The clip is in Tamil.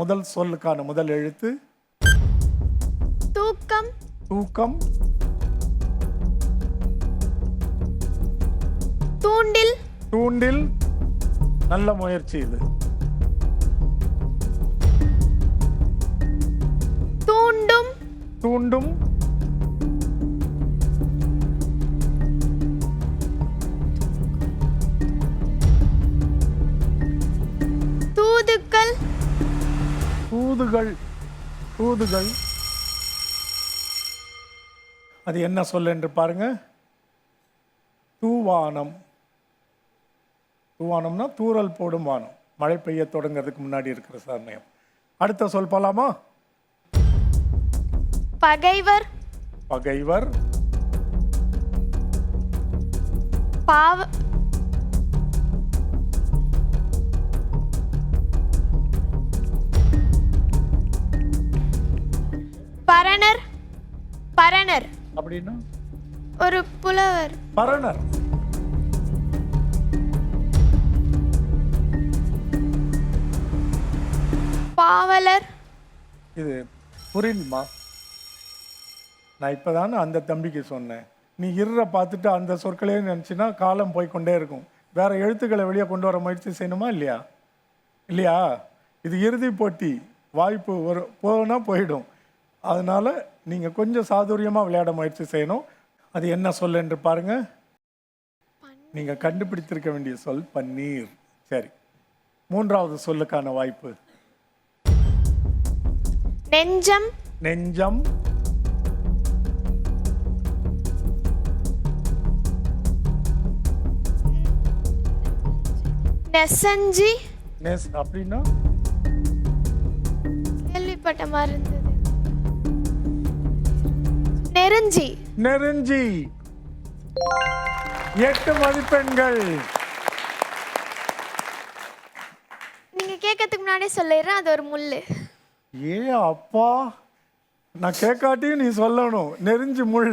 முதல் சொல்லுக்கான முதல் எழுத்து. தூக்கம். தூக்கம். தூண்டில். தூண்டில். நல்ல முயற்சி இது. தூண்டும். தூண்டும். தூதுகள் தூதுகள் அது என்ன சொல் என்று பாருங்க. தூவானம். தூவானம்னா தூறல் போடும் வானம். மழை பெய்ய தொடங்கிறதுக்கு முன்னாடி இருக்கிற சமயம் அடுத்த சொல் போலாமா? பகைவர். பகைவர். பாவ பரணர் பரணர். அப்படின்னா? ஒரு புலவர். பரணர். பாவலர். இது புரியுமா நான் இப்போதானே அந்த தம்பிக்கு சொன்னேன். நீ இருற பார்த்துட்டு அந்த சொற்களே நினச்சின்னா காலம் போய் கொண்டே இருக்கும். வேற எழுத்துக்களை வெளியே கொண்டு வர முயற்சி செய்யணுமா இல்லையா? இல்லையா? இது இறுதி போட்டி. வாய்ப்பு ஒரு போனா போயிடும். அதனால நீங்கள் கொஞ்சம் சாதுரியமாக விளையாட முயற்சி செய்யணும். அது என்ன சொல் என்று பாருங்க. நீங்கள் கண்டுபிடித்திருக்க வேண்டிய சொல் பன்னீர். சரி. மூன்றாவது சொல்லுக்கான வாய்ப்பு. நெஞ்சம். நெஞ்சம். நெசஞ்சி. நெஸ் அப்படின்னா? கேள்விப்பட்ட மாதிரி இருந்தது. நெருஞ்சி. நெருஞ்சி. எட்டு மதிப்பெண்கள். நீங்க கேட்கறதுக்கு முன்னாடியே சொல்லிடுறேன் அது ஒரு முள்ளு. ஏ அப்பா. நான் கேட்காட்டியும் நீ சொல்லணும். நெருஞ்சி முள்.